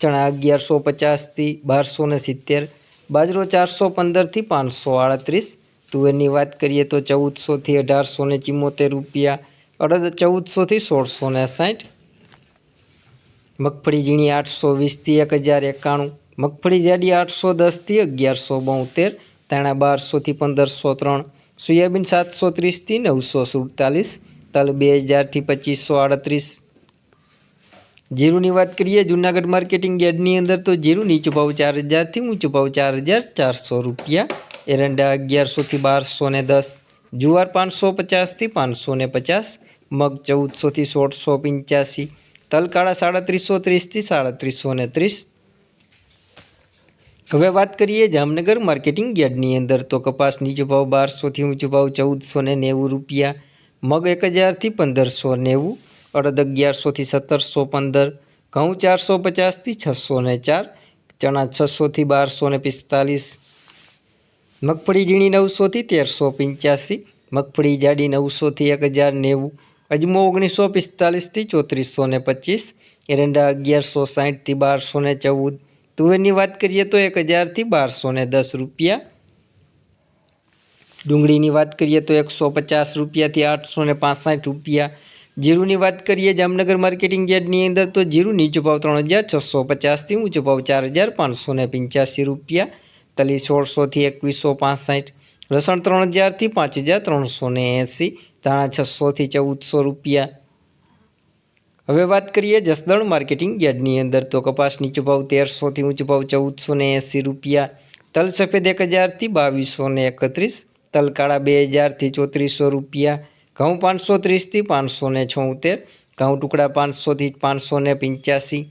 ચણા અગિયારસો પચાસથી બારસો ને સિત્તેર, બાજરો ચારસો પંદરથી પાંચસો આડત્રીસ. તુવેરની વાત કરીએ તો ચૌદસોથી અઢારસો ને ચિમોતેર રૂપિયા, અડદ ચૌદસોથી સોળસો ને સાઠ. મગફળી ઝીણી આઠસો વીસથી એક હજાર એકાણું. મગફળી જાડી આઠસો દસથી અગિયારસો બોતેર. ધાણા બારસોથી પંદરસો ત્રણ. સોયાબીન સાતસો ત્રીસથી નવસો સુડતાલીસ. તલ બે હજારથી પચીસો આડત્રીસ. જીરુની વાત કરીએ, જુનાગઢ માર્કેટિંગ યાર્ડની અંદર તો જીરું નીચો ભાવ ચાર હજારથી ઊંચો ભાવ ચાર હજાર ચારસો રૂપિયા. એરંડા અગિયારસોથી બારસો ને દસ, જુવાર પાંચસો પચાસથી પાંચસો ને પચાસ, મગ ચૌદસોથી સોળસો પંચ્યાસી, તલકાળા સાડત્રીસો ત્રીસથી સાડત્રીસો ને ત્રીસ. હવે વાત કરીએ જામનગર માર્કેટિંગ યાર્ડની અંદર તો કપાસ નીચો ભાવ બારસોથી ઊંચો ભાવ ચૌદસો ને નેવું રૂપિયા, મગ એક હજારથી પંદરસો નેવું અડદ અગિયારસોથી સત્તરસો પંદર, ઘઉં ચારસો પચાસથી છસો ને ચાર, ચણા છસોથી બારસો ને પિસ્તાલીસ, મગફળી ઝીણી નવસોથી તેરસો પંચ્યાસી, મગફળી જાડી નવસોથી એક હજાર નેવું, અજમો ઓગણીસો પિસ્તાલીસથી ચોત્રીસો ને પચીસ, એરંડા અગિયારસો સાઠથી બારસો ને ચૌદ, તુવેરની વાત કરીએ તો એક હજારથી બારસો ને દસ રૂપિયા, ડુંગળીની વાત કરીએ તો એકસો પચાસ રૂપિયાથી આઠસો ને રૂપિયા જીરુની વાત કરીએ જામનગર માર્કેટિંગ યાર્ડની અંદર, તો જીરું નીચો ભાવ ત્રણ હજાર છસો પચાસથી ઊંચો ભાવ ચાર હજાર પાંચસો ને પંચ્યાસી રૂપિયા, તલી સોળસોથી એકવીસો પાંસઠ, લસણ ત્રણ હજારથી પાંચ હજાર ત્રણસો ને એંસી, ધાણા છસોથી ચૌદસો રૂપિયા. હવે વાત કરીએ જસદણ માર્કેટિંગ યાર્ડની અંદર, તો કપાસ નીચો ભાવ તેરસોથી ઊંચો ભાવ ચૌદસો ને એંસી રૂપિયા, તલ સફેદ એક હજારથી બાવીસો ને એકત્રીસ, તલ કાળા બે હજારથી ચોત્રીસો રૂપિયા ઘઉં પાંચસો ત્રીસથી પાંચસો ને છોતેર, ઘઉં ટુકડા પાંચસોથી પાંચસો ને પંચ્યાસી,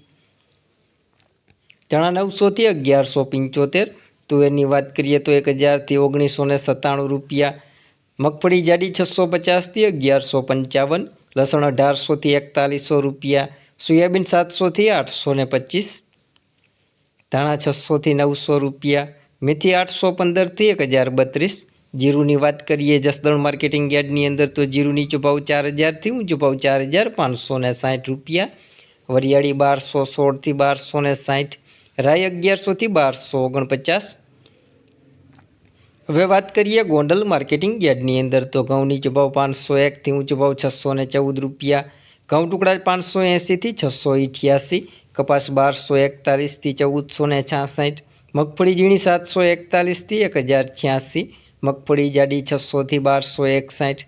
ચણા નવસોથી અગિયારસો પંચોતેર. તુવેરની વાત કરીએ તો એક હજારથી ઓગણીસો ને સત્તાણું રૂપિયા. મગફળી જાડી છસો પચાસથી અગિયારસો પંચાવન, લસણ અઢારસોથી એકતાલીસો રૂપિયા, સોયાબીન સાતસોથી આઠસો ને પચીસ, ધાણા છસોથી નવસો રૂપિયા, મેથી આઠસો પંદરથી એક હજાર બત્રીસ જીરુની વાત કરીએ જસદણ માર્કેટિંગ યાર્ડની અંદર, તો જીરું નીચો ભાવ ચાર હજારથી ઊંચો ભાવ ચાર હજાર પાંચસો ને સાઠ રૂપિયા. વરિયાળી બારસો સોળથી બારસો ને સાઠ રાય અગિયારસોથી બારસો ઓગણપચાસ. હવે વાત કરીએ ગોંડલ માર્કેટિંગ યાર્ડની અંદર, તો ઘઉં નીચો પાંચસો એકથી ઊંચો ભાવ છસો ને ચૌદ રૂપિયા. ઘઉં ટુકડા પાંચસો એંસીથી છસો અઠ્યાસી કપાસ બારસો એકતાલીસથી ચૌદસો ને છાસઠ, મગફળી ઝીણી સાતસો એકતાલીસથી એક હજાર છ્યાસી મગફળી જાડી છસોથી બારસો એકસાઠ.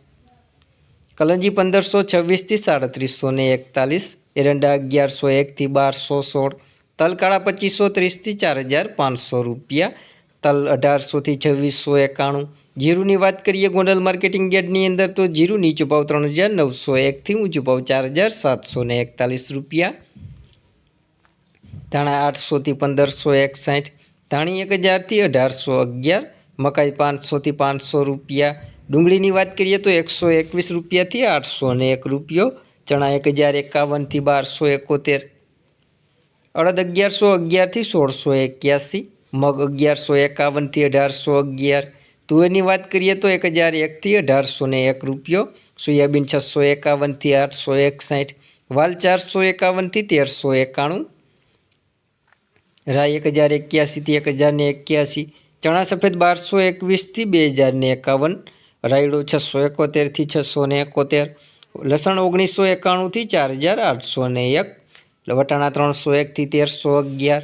કલંજી પંદરસો છવ્વીસથી સાડત્રીસો ને એકતાલીસ. એરંડા અગિયારસો એકથી બારસો સોળ. તલકાળા પચીસો ત્રીસથી ચાર હજાર પાંચસો રૂપિયા. તલ અઢારસોથી છવ્વીસો એકાણું. જીરુની વાત કરીએ ગોંડલ માર્કેટિંગ યાર્ડની અંદર તો જીરું નીચું ભાવ ત્રણ હજાર નવસો એકથી ઊંચું ભાવ ચાર હજાર સાતસો ને એકતાલીસ રૂપિયા. ધાણા આઠસોથી પંદરસો એકસાઠ. ધાણી એક હજારથી અઢારસો અગિયાર. મકાઈ પાંચસોથી પાંચસો રૂપિયા. ડુંગળીની વાત કરીએ તો એકસો એકવીસ રૂપિયાથી આઠસો ને એક રૂપિયો, ચણા એક હજાર એકાવનથી બારસો એકોતેર. અડદ અગિયારસો અગિયારથી સોળસો એક્યાસી, મગ અગિયારસો એકાવનથી અઢારસો અગિયાર. તુવેરની વાત કરીએ તો એક હજાર એકથી અઢારસો ને એક રૂપિયો, સોયાબીન છસો એકાવનથી આઠસો એકસાઠ, વાલ ચારસો એકાવનથી તેરસો એકાણું. રાય એક હજાર એક્યાસીથી એક હજાર ને એક્યાસી ચણા સફેદ બારસો એકવીસથી બે હજારને એકાવન, રાયડો છસો એકોતેરથી છસો ને એકોતેર, લસણ ઓગણીસો એકાણુંથી ચાર હજાર આઠસો ને એક, વટાણા ત્રણસો એકથી તેરસો અગિયાર